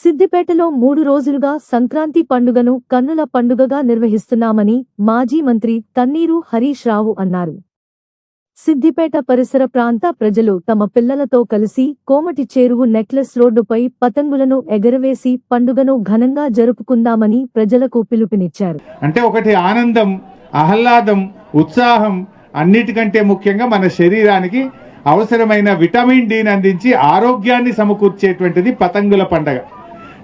సిద్దిపేటలో మూడు రోజులుగా సంక్రాంతి పండుగను కన్నుల పండుగగా నిర్వహిస్తున్నామని మాజీ మంత్రి తన్నీరు హరీష్ రావు అన్నారు. సిద్దిపేట పరిసర ప్రాంత ప్రజలు తమ పిల్లలతో కలిసి కోమటి చేరువు నెక్లెస్ రోడ్డుపై పతంగులను ఎగరవేసి పండుగను ఘనంగా జరుపుకుందామని ప్రజలకు పిలుపునిచ్చారు. అంటే ఒకటి ఆనందం ఆహ్లాదం ఉత్సాహం అన్నిటికంటే ముఖ్యంగా మన శరీరానికి అవసరమైన విటమిన్ డిని అందించి ఆరోగ్యాన్ని సమకూర్చేటువంటిది పతంగుల పండగ.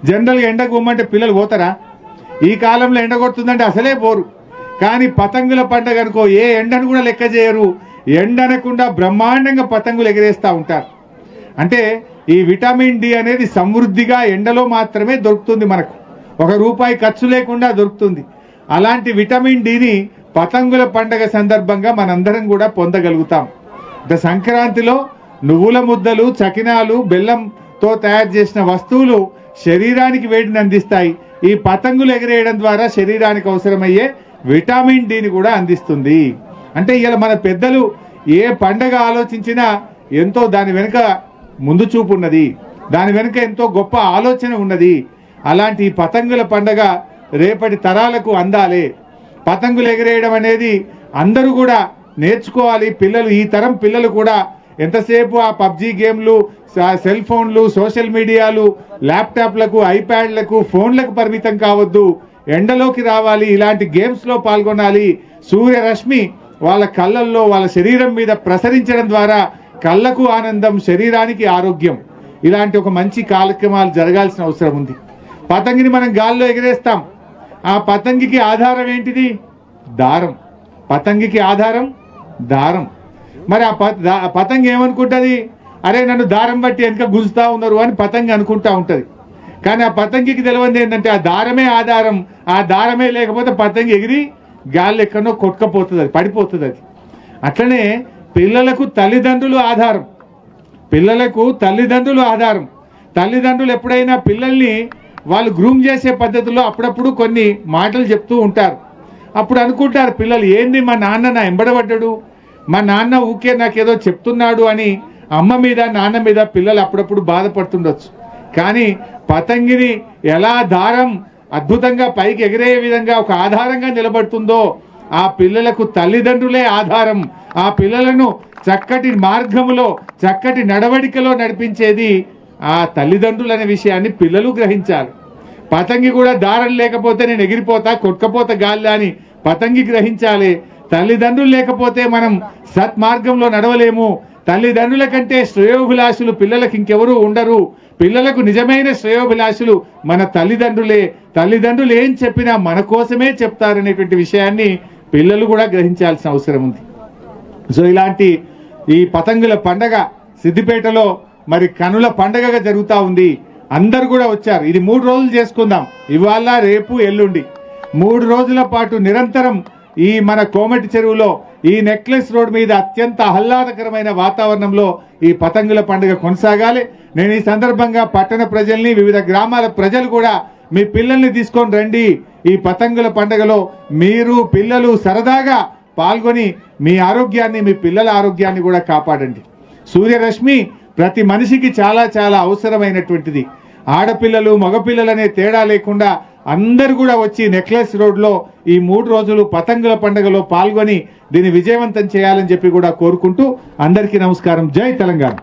జనరల్గా ఎండకు పోమంటే పిల్లలు పోతారా? ఈ కాలంలో ఎండ కొడుతుందంటే అసలే పోరు. కానీ పతంగుల పండగ అనుకో ఏ ఎండను కూడా లెక్క చేయరు. ఎండ అనకుండా బ్రహ్మాండంగా పతంగులు ఎగరేస్తూ ఉంటారు. అంటే ఈ విటమిన్ డి అనేది సమృద్ధిగా ఎండలో మాత్రమే దొరుకుతుంది మనకు. ఒక రూపాయి ఖర్చు లేకుండా దొరుకుతుంది. అలాంటి విటమిన్ డిని పతంగుల పండగ సందర్భంగా మనందరం కూడా పొందగలుగుతాం. అంటే సంక్రాంతిలో నువ్వుల ముద్దలు చకినాలు బెల్లంతో తయారు చేసిన వస్తువులు శరీరానికి వేడిని అందిస్తాయి. ఈ పతంగులు ఎగరేయడం ద్వారా శరీరానికి అవసరమయ్యే విటమిన్ డిని కూడా అందిస్తుంది. అంటే ఇలా మన పెద్దలు ఏ పండగ ఆలోచించినా ఎంతో దాని వెనుక ముందు చూపు ఉన్నది. దాని వెనుక ఎంతో గొప్ప ఆలోచన ఉన్నది. అలాంటి ఈ పతంగుల పండగ రేపటి తరాలకు అందాలే. పతంగులు ఎగరేయడం అనేది అందరూ కూడా నేర్చుకోవాలి. పిల్లలు ఈ తరం పిల్లలు కూడా ఎంతసేపు ఆ పబ్జీ గేమ్లు సెల్ ఫోన్లు సోషల్ మీడియాలు ల్యాప్టాప్లకు ఐప్యాడ్లకు ఫోన్లకు పరిమితం కావద్దు. ఎండలోకి రావాలి ఇలాంటి గేమ్స్లో పాల్గొనాలి. సూర్యరశ్మి వాళ్ళ కళ్ళల్లో వాళ్ళ శరీరం మీద ప్రసరించడం ద్వారా కళ్ళకు ఆనందం శరీరానికి ఆరోగ్యం. ఇలాంటి ఒక మంచి కార్యక్రమాలు జరగాల్సిన అవసరం ఉంది. పతంగిని మనం గాల్లో ఎగరేస్తాం. ఆ పతంగికి ఆధారం ఏంటిది? దారం. పతంగికి ఆధారం దారం. మరి ఆ పతంగ ఏమనుకుంటుంది? అరే నన్ను దారం బట్టి వెనుక గుంజుతా ఉన్నారు అని పతంగి అనుకుంటా ఉంటుంది. కానీ ఆ పతంగికి తెలియంది ఏంటంటే ఆ దారమే ఆధారం. ఆ దారమే లేకపోతే పతంగి ఎగిరి గాలి ఎక్కడో కొట్టుకపోతుంది అది పడిపోతుంది అది. అట్లనే పిల్లలకు తల్లిదండ్రులు ఆధారం. పిల్లలకు తల్లిదండ్రులు ఆధారం. తల్లిదండ్రులు ఎప్పుడైనా పిల్లల్ని వాళ్ళు గ్రూమ్ చేసే పద్ధతిలో అప్పుడప్పుడు కొన్ని మాటలు చెప్తూ ఉంటారు. అప్పుడు అనుకుంటారు పిల్లలు ఏంది మా నాన్న నా ఎంబడబడ్డాడు? మా నాన్న ఊకే నాకేదో చెప్తున్నాడు అని అమ్మ మీద నాన్న మీద పిల్లలు అప్పుడప్పుడు బాధపడుతుండొచ్చు. కానీ పతంగిని ఎలా దారం అద్భుతంగా పైకి ఎగిరే విధంగా ఒక ఆధారంగా నిలబడుతుందో ఆ పిల్లలకు తల్లిదండ్రులే ఆధారం. ఆ పిల్లలను చక్కటి మార్గములో చక్కటి నడవడికలో నడిపించేది ఆ తల్లిదండ్రులు అనే విషయాన్ని పిల్లలు గ్రహించాలి. పతంగి కూడా దారం లేకపోతే నేను ఎగిరిపోతా కొట్టుకపోతా గాలి అని పతంగి గ్రహించాలి. తల్లిదండ్రులు లేకపోతే మనం సత్మార్గంలో నడవలేము. తల్లిదండ్రుల కంటే శ్రేయోభిలాషులు పిల్లలకు ఇంకెవరూ ఉండరు. పిల్లలకు నిజమైన శ్రేయోభిలాషులు మన తల్లిదండ్రులే. తల్లిదండ్రులు ఏం చెప్పినా మన కోసమే చెప్తారనేటువంటి విషయాన్ని పిల్లలు కూడా గ్రహించాల్సిన అవసరం ఉంది. సో ఇలాంటి ఈ పతంగుల పండగ సిద్దిపేటలో మరి కనుల పండగగా జరుగుతూ ఉంది. అందరు కూడా వచ్చారు. ఇది మూడు రోజులు చేసుకుందాం. ఇవాళ రేపు ఎల్లుండి. మూడు రోజుల పాటు నిరంతరం ఈ మన కోమటి చెరువులో ఈ నెక్లెస్ రోడ్ మీద అత్యంత ఆహ్లాదకరమైన వాతావరణంలో ఈ పతంగుల పండుగ కొనసాగాలి. నేను ఈ సందర్భంగా పట్టణ ప్రజల్ని వివిధ గ్రామాల ప్రజలు కూడా మీ పిల్లల్ని తీసుకొని రండి. ఈ పతంగుల పండుగలో మీరు పిల్లలు సరదాగా పాల్గొని మీ ఆరోగ్యాన్ని మీ పిల్లల ఆరోగ్యాన్ని కూడా కాపాడండి. సూర్యరశ్మి ప్రతి మనిషికి చాలా చాలా అవసరమైనటువంటిది. ఆడపిల్లలు మగపిల్లలనే తేడా లేకుండా అందరు కూడా వచ్చి నెక్లెస్ రోడ్లో ఈ మూడు రోజులు పతంగుల పండుగలో పాల్గొని దీన్ని విజయవంతం చేయాలని చెప్పి కూడా కోరుకుంటూ అందరికీ నమస్కారం. జై తెలంగాణ.